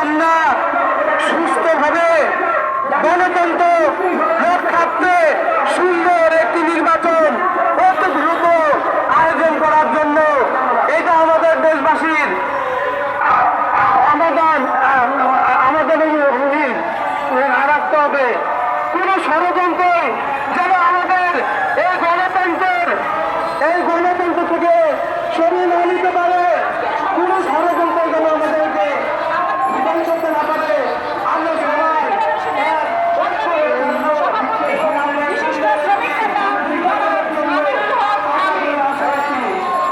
আমরা সুস্থভাবে গণতন্ত্র রক্ষার্থে সুন্দর একটি নির্বাচন অতি দ্রুত আয়োজন করার জন্য এটা আমাদের দেশবাসীর সমাধান আমাদের রাখতে হবে। কোন ষড়যন্ত্র যেন আমাদের এই গণতন্ত্রের এই গণতন্ত্র থেকে সরিয়ে না নিতে পারে কোন ষড়যন্ত্র যেন আমাদেরকে বিদায় করতে না পারে আমরা সবাই এক ঐক্য হয়ে বিশেষ করে শ্রমিক নেতা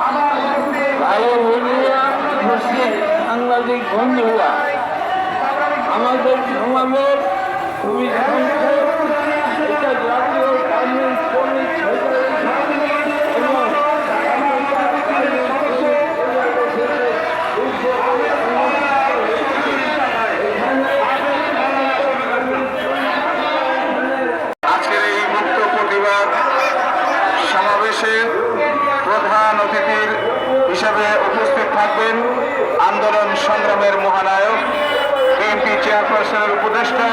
আমার ভাই সাংবাদিক আমাদের সমাবেশ খুবই আজকের এই মুক্ত প্রতিবাদ সমাবেশে প্রধান অতিথির হিসেবে উপস্থিত থাকবেন আন্দোলন সংগ্রামের মহানায়ক বিএনপি চেয়ারপারসনের উপদেষ্টা।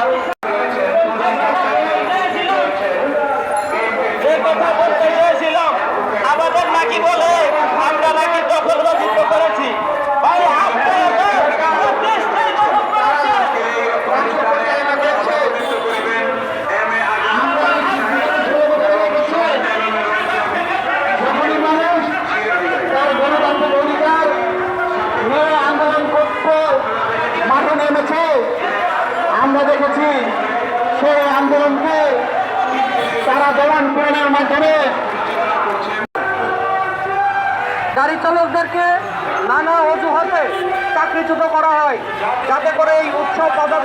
আমরা দেখেছি সেই আন্দোলনকে তারা দমন পীড়নের মাধ্যমে গাড়ি চালকদেরকে নানা অজুহাতে চাকরিচ্যুত করা হয়, যাতে করে এই উৎসব বাধা